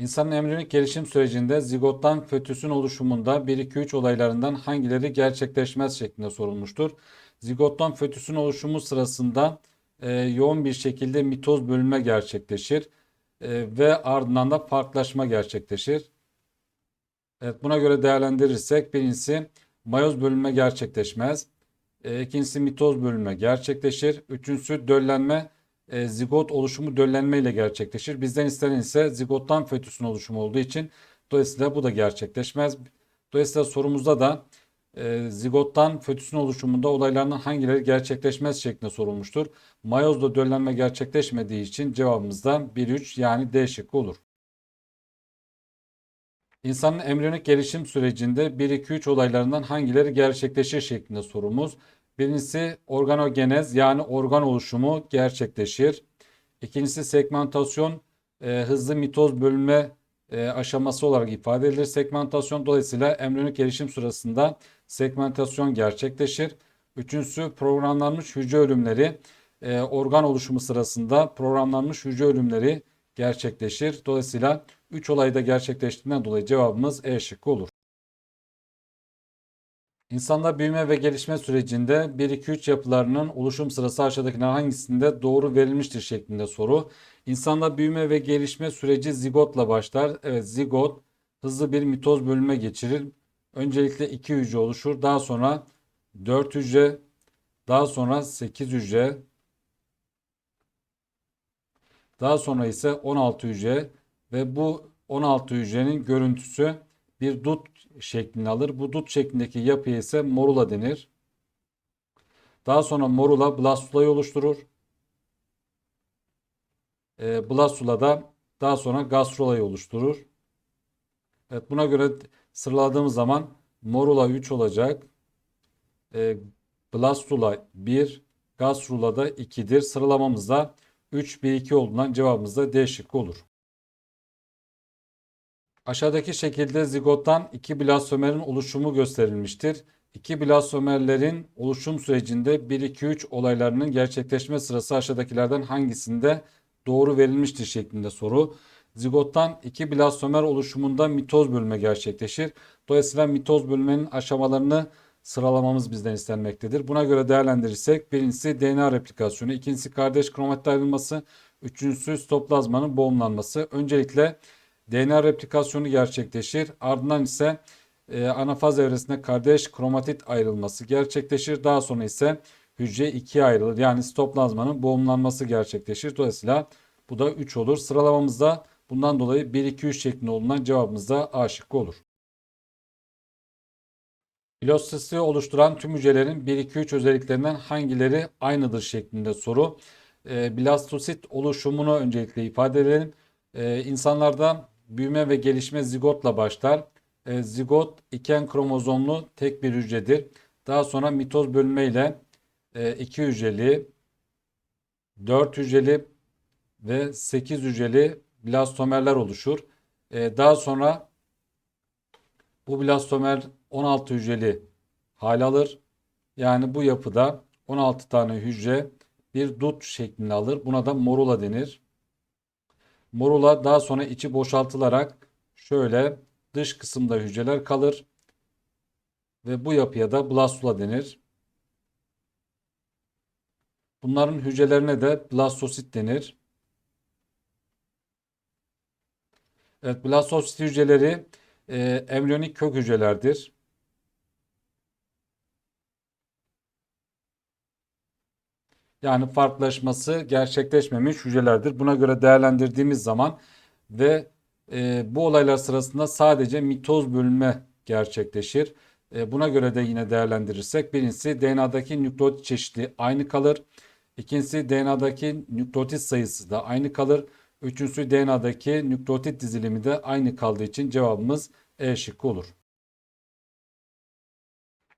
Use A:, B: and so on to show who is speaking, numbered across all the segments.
A: İnsanın embriyonik gelişim sürecinde zigottan fötüsün oluşumunda 1-2-3 olaylarından hangileri gerçekleşmez şeklinde sorulmuştur. Zigottan fötüsün oluşumu sırasında e, yoğun bir şekilde mitoz bölünme gerçekleşir e, ve ardından da farklılaşma gerçekleşir. Evet, buna göre değerlendirirsek birincisi mayoz bölünme gerçekleşmez. E, ikincisi mitoz bölünme gerçekleşir. Üçüncüsü döllenme e, zigot oluşumu döllenme ile gerçekleşir. Bizden istenen ise zigottan fötüsün oluşumu olduğu için dolayısıyla bu da gerçekleşmez. Dolayısıyla sorumuzda da e, zigottan fötüsün oluşumunda olaylarının hangileri gerçekleşmez şeklinde sorulmuştur. Mayozda döllenme gerçekleşmediği için cevabımız da 1-3 yani D şıkkı olur. İnsanın embriyonik gelişim sürecinde 1-2-3 olaylarından hangileri gerçekleşir şeklinde sorumuz. Birincisi organogenez yani organ oluşumu gerçekleşir. İkincisi segmentasyon e, hızlı mitoz bölünme e, aşaması olarak ifade edilir. Segmentasyon dolayısıyla embriyonik gelişim sırasında segmentasyon gerçekleşir. Üçüncüsü programlanmış hücre ölümleri e, organ oluşumu sırasında programlanmış hücre ölümleri gerçekleşir. Dolayısıyla 3 olayda gerçekleştiğinden dolayı cevabımız E şıkkı olur. İnsanda büyüme ve gelişme sürecinde 1-2-3 yapılarının oluşum sırası aşağıdakiler hangisinde doğru verilmiştir şeklinde soru. İnsanda büyüme ve gelişme süreci zigotla başlar. Evet zigot hızlı bir mitoz bölünme geçirir. Öncelikle 2 hücre oluşur. Daha sonra 4 hücre, daha sonra 8 hücre, daha sonra ise 16 hücre ve bu 16 hücrenin görüntüsü bir dut şeklini alır. Bu dut şeklindeki yapıya ise morula denir. Daha sonra morula blastulayı oluşturur. E, blastula da daha sonra gastrolayı oluşturur. Evet, buna göre sıraladığımız zaman morula 3 olacak. E, blastula 1, gastrula da 2'dir. Sıralamamızda 3, 1, 2 olduğundan cevabımız da D şıkkı olur. Aşağıdaki şekilde zigottan iki blastomerin oluşumu gösterilmiştir. İki blastomerlerin oluşum sürecinde 1-2-3 olaylarının gerçekleşme sırası aşağıdakilerden hangisinde doğru verilmiştir şeklinde soru. Zigottan iki blastomer oluşumunda mitoz bölünme gerçekleşir. Dolayısıyla mitoz bölünmenin aşamalarını sıralamamız bizden istenmektedir. Buna göre değerlendirirsek birincisi DNA replikasyonu, ikincisi kardeş kromatit ayrılması, üçüncüsü stoplazmanın boğumlanması. Öncelikle DNA replikasyonu gerçekleşir. Ardından ise e, anafaz evresinde kardeş kromatit ayrılması gerçekleşir. Daha sonra ise hücre ikiye ayrılır. Yani sitoplazmanın boğumlanması gerçekleşir. Dolayısıyla bu da 3 olur. Sıralamamızda bundan dolayı 1-2-3 şeklinde olunan cevabımız da A şıkkı olur. Blastosisti oluşturan tüm hücrelerin 1-2-3 özelliklerinden hangileri aynıdır şeklinde soru. E, blastosit oluşumunu öncelikle ifade edelim. E, insanlarda büyüme ve gelişme zigotla başlar. E, zigot iken kromozomlu tek bir hücredir. Daha sonra mitoz bölünme ile e, iki hücreli, dört hücreli ve sekiz hücreli blastomerler oluşur. E, daha sonra bu blastomer 16 hücreli hal alır. Yani bu yapıda 16 tane hücre bir dut şeklini alır. Buna da morula denir. Morula daha sonra içi boşaltılarak şöyle dış kısımda hücreler kalır. Ve bu yapıya da blastula denir. Bunların hücrelerine de blastosit denir. Evet, blastosit hücreleri e, embriyonik kök hücrelerdir. Yani farklılaşması gerçekleşmemiş hücrelerdir. Buna göre değerlendirdiğimiz zaman ve e, bu olaylar sırasında sadece mitoz bölünme gerçekleşir. E, buna göre de yine değerlendirirsek birincisi DNA'daki nükleotit çeşitliği aynı kalır. İkincisi DNA'daki nükleotit sayısı da aynı kalır. Üçüncüsü DNA'daki nükleotit dizilimi de aynı kaldığı için cevabımız E şıkkı olur.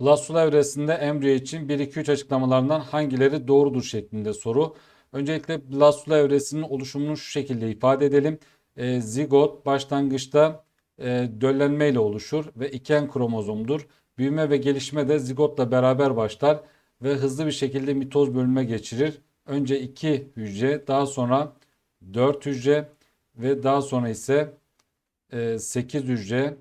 A: Blastula evresinde embriyo için 1-2-3 açıklamalarından hangileri doğrudur şeklinde soru. Öncelikle blastula evresinin oluşumunu şu şekilde ifade edelim. E, zigot başlangıçta e, döllenme ile oluşur ve iken kromozomdur. Büyüme ve gelişme de zigotla beraber başlar ve hızlı bir şekilde mitoz bölünme geçirir. Önce 2 hücre, daha sonra 4 hücre ve daha sonra ise e, 8 hücre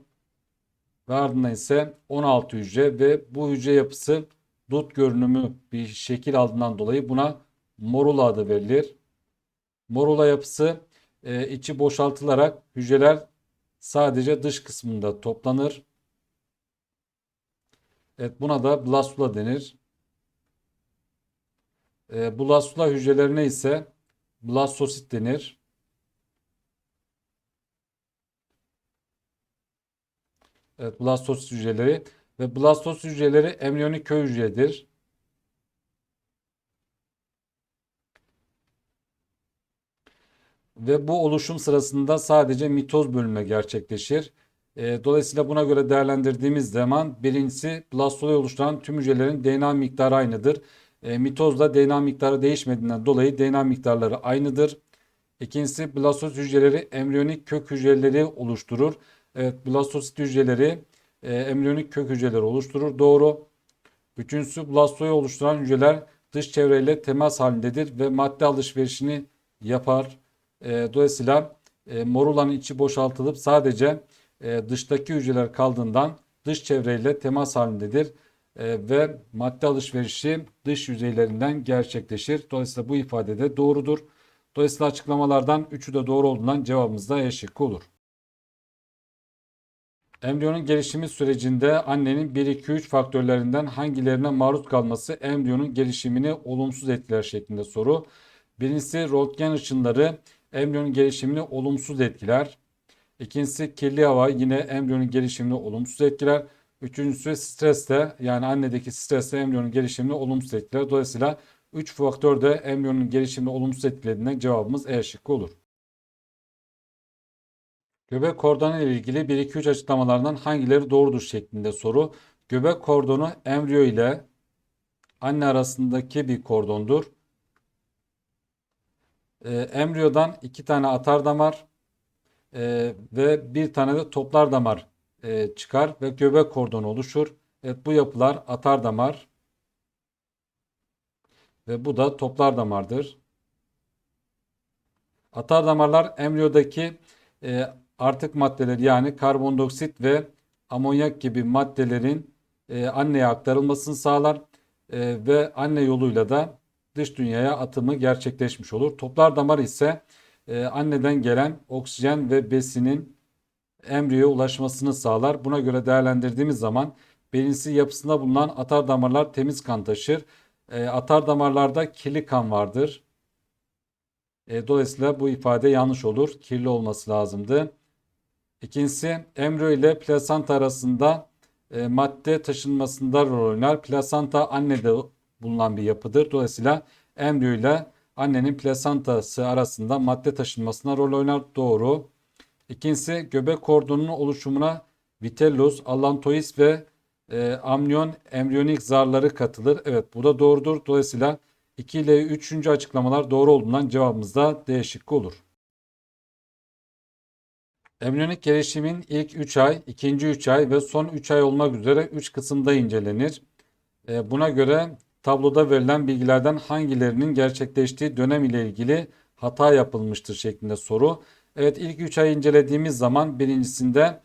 A: ve ardından ise 16 hücre ve bu hücre yapısı dut görünümü bir şekil aldığından dolayı buna morula adı verilir. Morula yapısı e, içi boşaltılarak hücreler sadece dış kısmında toplanır. Evet buna da blastula denir. E, blastula hücrelerine ise blastosit denir. Evet, blastosit hücreleri ve blastosit hücreleri embriyonik köy hücredir. Ve bu oluşum sırasında sadece mitoz bölünme gerçekleşir. E, dolayısıyla buna göre değerlendirdiğimiz zaman birincisi blastolayı oluşturan tüm hücrelerin DNA miktarı aynıdır. E, mitozda DNA miktarı değişmediğinden dolayı DNA miktarları aynıdır. İkincisi blastosit hücreleri embriyonik kök hücreleri oluşturur. Evet blastosit hücreleri e, embriyonik kök hücreleri oluşturur. Doğru. Üçüncüsü blastoyu oluşturan hücreler dış çevreyle temas halindedir ve madde alışverişini yapar. E, dolayısıyla e, morulanın içi boşaltılıp sadece e, dıştaki hücreler kaldığından dış çevreyle temas halindedir e, ve madde alışverişi dış yüzeylerinden gerçekleşir. Dolayısıyla bu ifade de doğrudur. Dolayısıyla açıklamalardan üçü de doğru olduğundan cevabımız da E şıkkı olur. Embriyonun gelişimi sürecinde annenin 1-2-3 faktörlerinden hangilerine maruz kalması embriyonun gelişimini olumsuz etkiler şeklinde soru. Birincisi röntgen ışınları embriyonun gelişimini olumsuz etkiler. İkincisi kirli hava yine embriyonun gelişimini olumsuz etkiler. Üçüncüsü stres de yani annedeki stres de embriyonun gelişimini olumsuz etkiler. Dolayısıyla 3 faktör de embriyonun gelişimini olumsuz etkilediğinden cevabımız E şıkkı olur. Göbek kordonu ile ilgili 1-2-3 açıklamalarından hangileri doğrudur şeklinde soru. Göbek kordonu embriyo ile anne arasındaki bir kordondur. Ee, embriyodan iki tane atar damar e, ve bir tane de toplar damar e, çıkar ve göbek kordonu oluşur. Evet bu yapılar atar damar ve bu da toplar damardır. Atar damarlar embriyodaki e, artık maddeler yani karbondioksit ve amonyak gibi maddelerin e, anneye aktarılmasını sağlar e, ve anne yoluyla da dış dünyaya atımı gerçekleşmiş olur. Toplar damar ise e, anneden gelen oksijen ve besinin embriyoya ulaşmasını sağlar. Buna göre değerlendirdiğimiz zaman birincisi yapısında bulunan atar damarlar temiz kan taşır. E, atar damarlarda kirli kan vardır. E, dolayısıyla bu ifade yanlış olur. Kirli olması lazımdı. İkincisi embriyo ile plasanta arasında e, madde taşınmasında rol oynar. Plasanta annede bulunan bir yapıdır. Dolayısıyla embriyo ile annenin plasantası arasında madde taşınmasına rol oynar. Doğru. İkincisi göbek kordonunun oluşumuna vitellus, allantois ve e, amnion embriyonik zarları katılır. Evet bu da doğrudur. Dolayısıyla 2 ile 3. açıklamalar doğru olduğundan cevabımız da D şıkkı olur. Embriyonik gelişimin ilk 3 ay, ikinci 3 ay ve son 3 ay olmak üzere 3 kısımda incelenir. E, buna göre tabloda verilen bilgilerden hangilerinin gerçekleştiği dönem ile ilgili hata yapılmıştır şeklinde soru. Evet ilk 3 ay incelediğimiz zaman birincisinde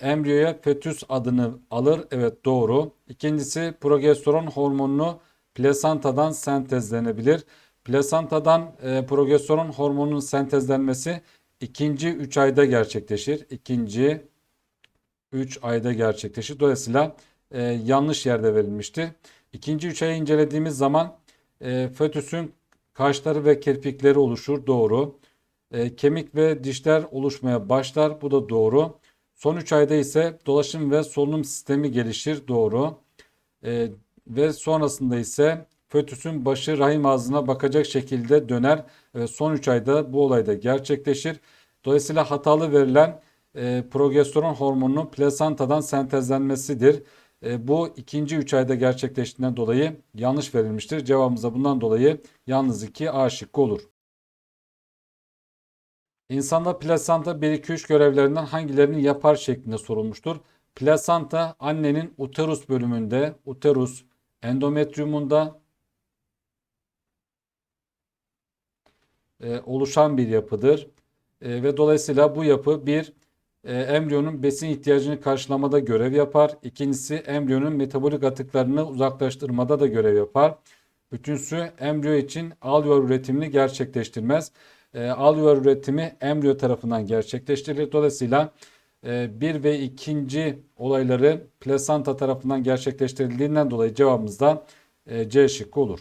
A: embriyoya fetüs adını alır. Evet doğru. İkincisi progesteron hormonunu plasantadan sentezlenebilir. Plasantadan e, progesteron hormonunun sentezlenmesi ikinci 3 ayda gerçekleşir. İkinci 3 ayda gerçekleşir. Dolayısıyla e, yanlış yerde verilmişti. İkinci 3 ayı incelediğimiz zaman e, fötüsün kaşları ve kirpikleri oluşur. Doğru. E, kemik ve dişler oluşmaya başlar. Bu da doğru. Son 3 ayda ise dolaşım ve solunum sistemi gelişir. Doğru. E, ve sonrasında ise fötüsün başı rahim ağzına bakacak şekilde döner. Son 3 ayda bu olayda gerçekleşir. Dolayısıyla hatalı verilen e, progesteron hormonunun plasantadan sentezlenmesidir. E, bu ikinci 3 ayda gerçekleştiğinden dolayı yanlış verilmiştir. Cevabımız da bundan dolayı yalnız 2 A şıkkı olur. İnsanda plasanta 1-2-3 görevlerinden hangilerini yapar şeklinde sorulmuştur. Plasanta annenin uterus bölümünde, uterus endometriumunda e, oluşan bir yapıdır. E, ve dolayısıyla bu yapı bir e, embriyonun besin ihtiyacını karşılamada görev yapar. İkincisi embriyonun metabolik atıklarını uzaklaştırmada da görev yapar. Üçüncüsü embriyo için alveol üretimini gerçekleştirmez. E, alveol üretimi embriyo tarafından gerçekleştirilir. Dolayısıyla e, bir ve ikinci olayları plasanta tarafından gerçekleştirildiğinden dolayı cevabımız da e, C şıkkı olur.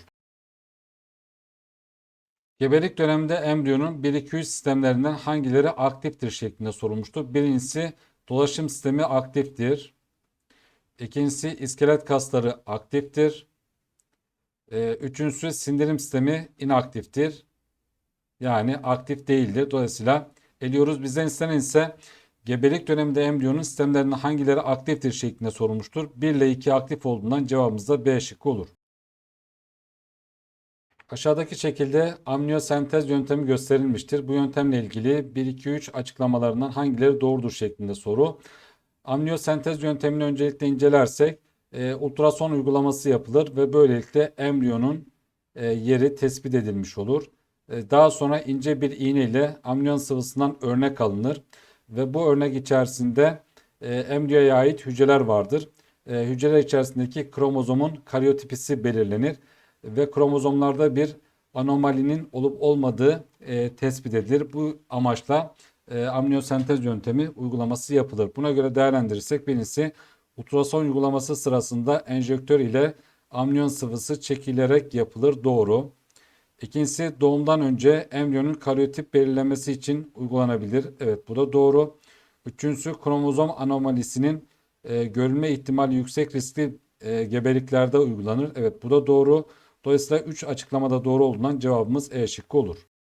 A: Gebelik döneminde embriyonun 1-2-3 sistemlerinden hangileri aktiftir şeklinde sorulmuştur. Birincisi dolaşım sistemi aktiftir. İkincisi iskelet kasları aktiftir. Ee, üçüncüsü sindirim sistemi inaktiftir. Yani aktif değildir. Dolayısıyla eliyoruz. Bizden istenen ise gebelik döneminde embriyonun sistemlerinden hangileri aktiftir şeklinde sorulmuştur. 1 ile 2 aktif olduğundan cevabımız da B şıkkı olur. Aşağıdaki şekilde amniyosentez yöntemi gösterilmiştir. Bu yöntemle ilgili 1-2-3 açıklamalarından hangileri doğrudur şeklinde soru. Amniyosentez yöntemini öncelikle incelersek e, ultrason uygulaması yapılır ve böylelikle embriyonun e, yeri tespit edilmiş olur. E, daha sonra ince bir iğne ile amniyon sıvısından örnek alınır ve bu örnek içerisinde e, embriyoya ait hücreler vardır. E, hücreler içerisindeki kromozomun karyotipisi belirlenir ve kromozomlarda bir anomalinin olup olmadığı e, tespit edilir. Bu amaçla e, amniyosentez yöntemi uygulaması yapılır. Buna göre değerlendirirsek birincisi ultrason uygulaması sırasında enjektör ile amniyon sıvısı çekilerek yapılır. Doğru. İkincisi doğumdan önce embriyonun karyotip belirlenmesi için uygulanabilir. Evet bu da doğru. Üçüncüsü kromozom anomalisinin e, görülme ihtimali yüksek riskli e, gebeliklerde uygulanır. Evet bu da doğru. Dolayısıyla 3 açıklamada doğru olduğundan cevabımız E şıkkı olur.